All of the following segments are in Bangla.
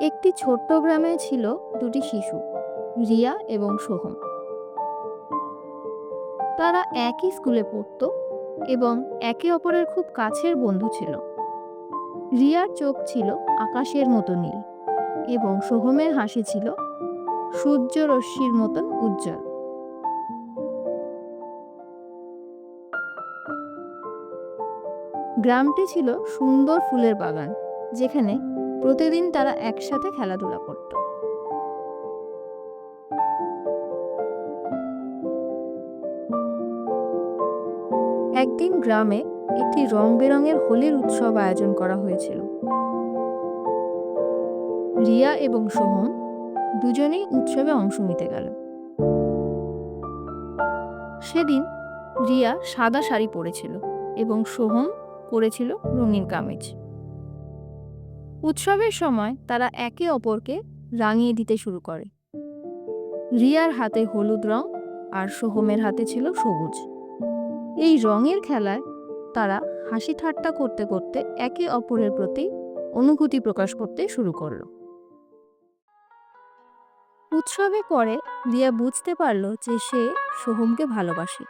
একটি ছোট্ট গ্রামে ছিল দুটি শিশু, রিয়া এবং সোহম। তারা একই স্কুলে পড়তো এবং একে অপরের খুব কাছের বন্ধু ছিল। রিয়ার চোখ ছিল আকাশের মতো নীল এবং সোহমের হাসি ছিল সূর্য রশ্মির মতন উজ্জ্বল। গ্রামটি ছিল সুন্দর ফুলের বাগান, যেখানে প্রতিদিন তারা একসাথে খেলাধুলা করত। একদিন গ্রামে একটি রং বেরঙের হোলির উৎসব আয়োজন করা হয়েছিল। রিয়া এবং সোহম দুজনেই উৎসবে অংশ নিতে গেল। সেদিন রিয়া সাদা শাড়ি পরেছিল এবং সোহম পরেছিল রঙিন কামিজ। উৎসবের সময় তারা একে অপরকে রাঙিয়ে দিতে শুরু করে। রিয়ার হাতে হলুদ রং আর সোহমের হাতে ছিল সবুজ। এই রঙের খেলায় তারা হাসি ঠাট্টা করতে করতে একে অপরের প্রতি অনুভূতি প্রকাশ করতে শুরু করল। উৎসবে পরে রিয়া বুঝতে পারল যে সে সোহমকে ভালোবাসে।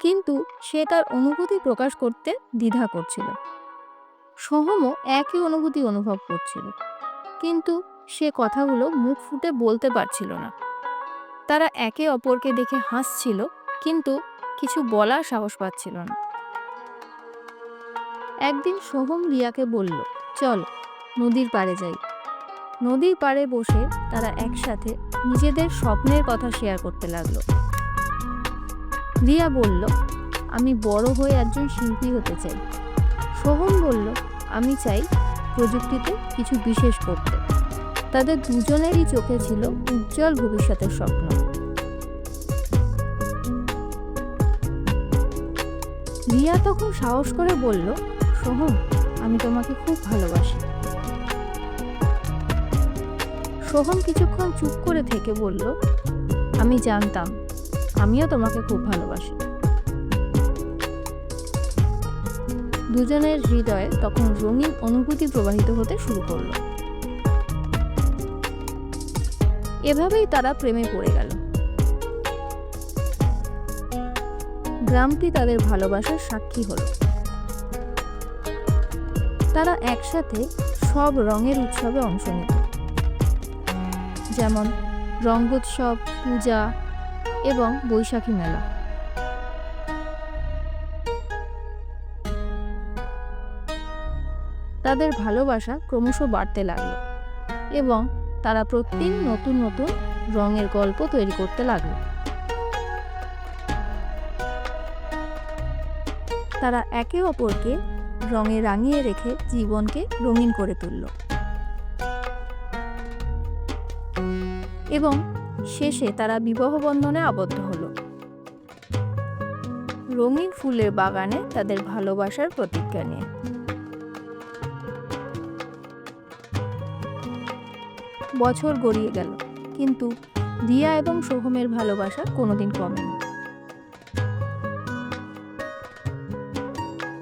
কিন্তু সে তার অনুভূতি প্রকাশ করতে দ্বিধা করছিল। সোহমও একই অনুভূতি অনুভব করছিল। কিন্তু সে কথাগুলো মুখ ফুটে বলতে পারছিল না। তারা একে অপরকে দেখে হাসছিল, কিন্তু কিছু বলার সাহস পাচ্ছিল না। একদিন সোহম রিয়াকে বলল, চল, নদীর পাড়ে যাই। নদীর পাড়ে বসে তারা একসাথে নিজেদের স্বপ্নের কথা শেয়ার করতে লাগল। রিয়া বলল, আমি বড় হয়ে একজন শিল্পী হতে চাই। সোহম বলল, আমি চাই প্রযুক্তিতে কিছু বিশেষ করতে। তাদের দুজনেরই চোখে ছিল উজ্জ্বল ভবিষ্যতের স্বপ্ন। রিয়া তখন সাহস করে বলল সোহম আমি তোমাকে খুব ভালোবাসি। সোহম কিছুক্ষণ চুপ করে থেকে বলল, আমি জানতাম, আমিও তোমাকে খুব ভালোবাসি। দুজনের হৃদয়ে তখন রঙিন অনুভূতি প্রবাহিত হতে শুরু করল। এভাবেই তারা প্রেমে পড়ে গেল। গ্রামটি তাদের ভালোবাসার সাক্ষী হলো। তারা একসাথে সব রঙের উৎসবে অংশ নিত। যেমন রঙ্গোৎসব, পূজা এবং বৈশাখী মেলা। তাদের ভালোবাসা ক্রমশ বাড়তে লাগল এবং তারা প্রতিদিন নতুন নতুন রঙের গল্প তৈরি করতে লাগল। তারা একে অপরকে রঙে রাঙিয়ে রেখে জীবনকে রঙিন করে তুলল। এবং শেষে তারা বিবাহ বন্ধনে আবদ্ধ হলো। রঙিন ফুলের বাগানে তাদের ভালোবাসার প্রতিজ্ঞা নিয়ে। বছর গড়িয়ে গেল, কিন্তু রিয়া এবং সোহমের ভালোবাসা কোনোদিন কমেনি।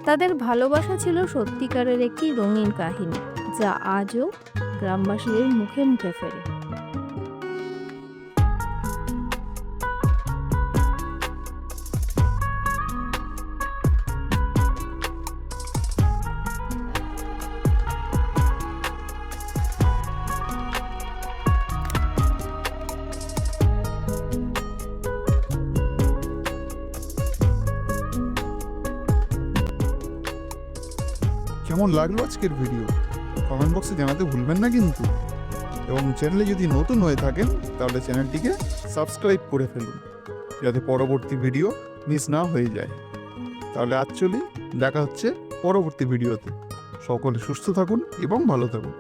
তাদের ভালোবাসা ছিল সত্যিকারের একটি রঙিন কাহিনী, যা আজও গ্রামবাসীদের মুখে মুখে ফেরে। কেমন লাগল আজকের ভিডিও কমেন্ট বক্সে জানাতে ভুলবেন না কিন্তু। এবং চ্যানেলে যদি নতুন হয়ে থাকেন, তাহলে চ্যানেলটিকে সাবস্ক্রাইব করে ফেলুন, যাতে পরবর্তী ভিডিও মিস না হয়ে যায়। তাহলে অ্যাকচুয়ালি দেখা হচ্ছে পরবর্তী ভিডিওতে সকলে সুস্থ থাকুন এবং ভালো থাকুন।